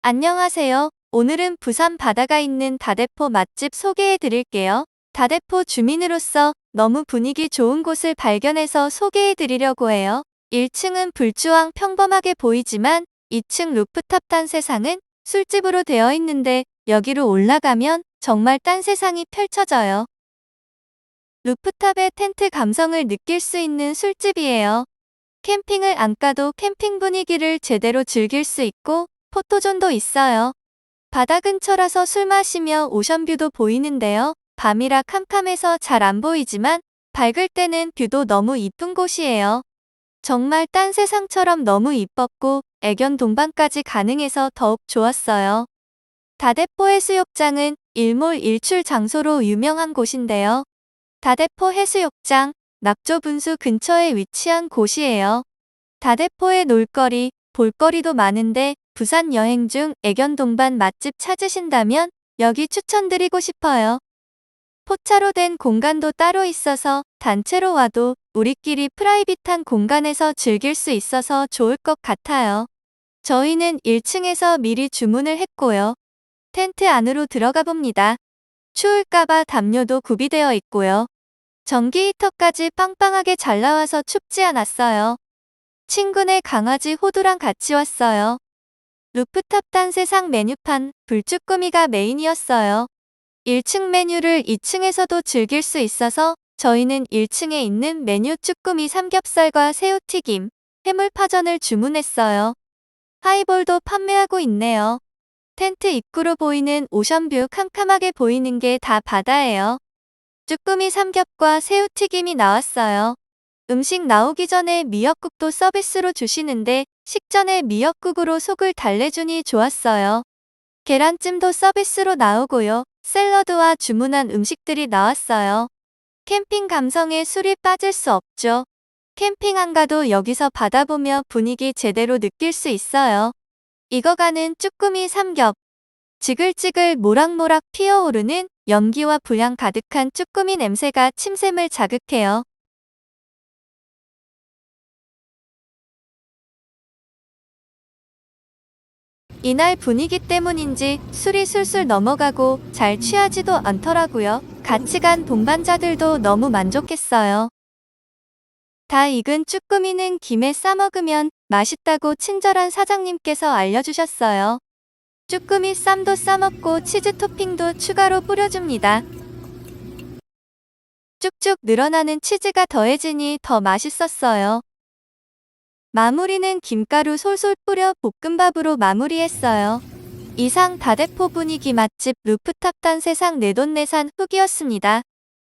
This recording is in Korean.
안녕하세요. 오늘은 부산 바다가 있는 다대포 맛집 소개해 드릴게요. 다대포 주민으로서 너무 분위기 좋은 곳을 발견해서 소개해 드리려고 해요. 1층은 불주왕 평범하게 보이지만 2층 루프탑 딴 세상은 술집으로 되어 있는데 여기로 올라가면 정말 딴 세상이 펼쳐져요. 루프탑의 텐트 감성을 느낄 수 있는 술집이에요. 캠핑을 안 가도 캠핑 분위기를 제대로 즐길 수 있고 포토존도 있어요. 바다 근처라서 술 마시며 오션뷰도 보이는데요. 밤이라 캄캄해서 잘 안 보이지만 밝을 때는 뷰도 너무 이쁜 곳이에요. 정말 딴 세상처럼 너무 이뻤고 애견 동반까지 가능해서 더욱 좋았어요. 다대포 해수욕장은 일몰 일출 장소로 유명한 곳인데요. 다대포 해수욕장, 낙조 분수 근처에 위치한 곳이에요. 다대포의 놀거리, 볼거리도 많은데 부산 여행 중 애견 동반 맛집 찾으신다면 여기 추천드리고 싶어요. 포차로 된 공간도 따로 있어서 단체로 와도 우리끼리 프라이빗한 공간에서 즐길 수 있어서 좋을 것 같아요. 저희는 1층에서 미리 주문을 했고요. 텐트 안으로 들어가 봅니다. 추울까봐 담요도 구비되어 있고요. 전기 히터까지 빵빵하게 잘 나와서 춥지 않았어요. 친구네 강아지 호두랑 같이 왔어요. 루프탑 딴 세상 메뉴판 불쭈꾸미가 메인이었어요. 1층 메뉴를 2층에서도 즐길 수 있어서 저희는 1층에 있는 메뉴 쭈꾸미 삼겹살과 새우튀김, 해물파전을 주문했어요. 하이볼도 판매하고 있네요. 텐트 입구로 보이는 오션뷰 캄캄하게 보이는 게 다 바다예요. 쭈꾸미 삼겹과 새우튀김이 나왔어요. 음식 나오기 전에 미역국도 서비스로 주시는데 식전에 미역국으로 속을 달래주니 좋았어요. 계란찜도 서비스로 나오고요. 샐러드와 주문한 음식들이 나왔어요. 캠핑 감성에 술이 빠질 수 없죠. 캠핑 안 가도 여기서 바다 보며 분위기 제대로 느낄 수 있어요. 익어가는 쭈꾸미 삼겹. 지글지글 모락모락 피어오르는 연기와 불향 가득한 쭈꾸미 냄새가 침샘을 자극해요. 이날 분위기 때문인지 술이 술술 넘어가고 잘 취하지도 않더라고요. 같이 간 동반자들도 너무 만족했어요. 다 익은 쭈꾸미는 김에 싸먹으면 맛있다고 친절한 사장님께서 알려주셨어요. 쭈꾸미 쌈도 싸먹고 치즈 토핑도 추가로 뿌려줍니다. 쭉쭉 늘어나는 치즈가 더해지니 더 맛있었어요. 마무리는 김가루 솔솔 뿌려 볶음밥으로 마무리했어요. 이상 다대포 분위기 맛집 루프탑 단 세상 내돈내산 후기였습니다.